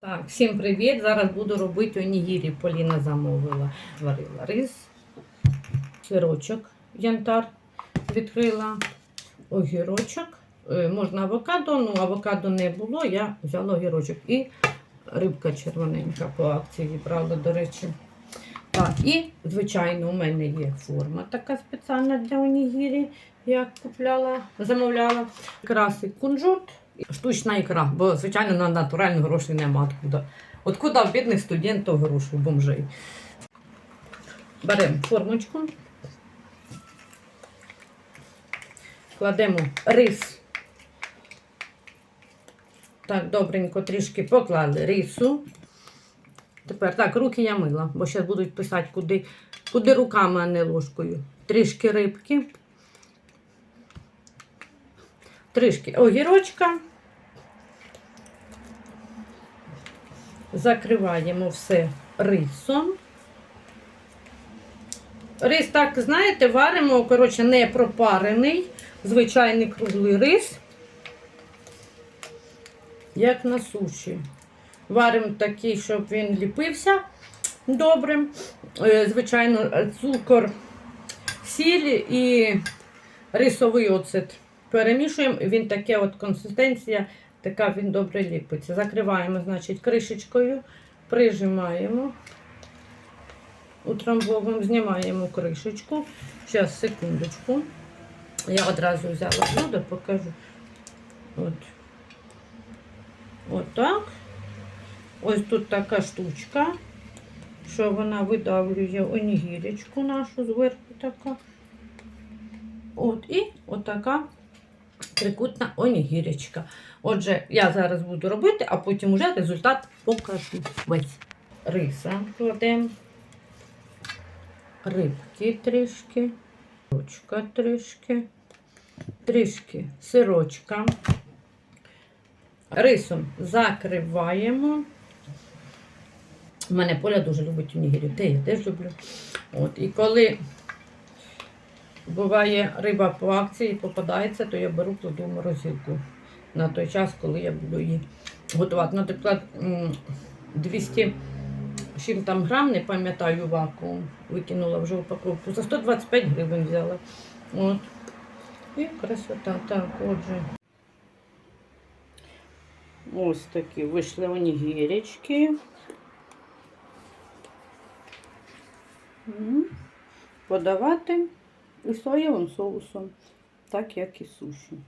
Так, всім привіт! Зараз буду робити онігірі. Поліна замовила. Зварила рис, сирочок, янтар відкрила, огірочок. Е, Можна авокадо, ну авокадо не було, я взяла огірочок. І рибка червоненька по акції брала, до речі. Так, і, звичайно, у мене є форма така спеціальна для онігірі, я купляла, замовляла. Краси кунжут, штучна ікра, бо, звичайно, на натуральну грошей нема откуда. Откуда в бідних студентів гроші, бомжей. Беремо формочку, кладемо рис. Так, добренько трішки поклали рису. Тепер так, руки я мила, бо зараз будуть писати, куди, куди руками, а не ложкою. Трішки рибки. Трішки огірочка. Закриваємо все рисом. Рис, так, знаєте, варимо, коротше, не пропарений, звичайний круглий рис, як на суші. Варимо такий, щоб він ліпився добре. Е, Звичайно, цукор, сіль і рисовий оцет. Перемішуємо, він таке от консистенція, така він добре ліпиться. Закриваємо, значить, кришечкою, прижимаємо, утрамбовуємо, знімаємо кришечку. Зараз, секундочку. Я одразу взяла блюдо, покажу. От. Отак. Ось тут така штучка, що вона видавлює онігірочку нашу зверху така. От, і отака трикутна онігірочка. Отже, я зараз буду робити, а потім уже результат покажу. Весь риса кладемо, рибки трішки, сирочка трішки, трішки сирочка. Рисом закриваємо. У мене Поля дуже любить онігірі, те я теж люблю. От, і коли буває риба по акції попадається, то я беру кладу в морозилку на той час, коли я буду її готувати. Наприклад, м, 200 чим там грам, не пам'ятаю вакуум, викинула вже упаковку. За 125 гривень взяла. От. І красота. Так, отже. Ось такі вийшли онігірочки. М. Подавати і соєвим соусом, так як і суші.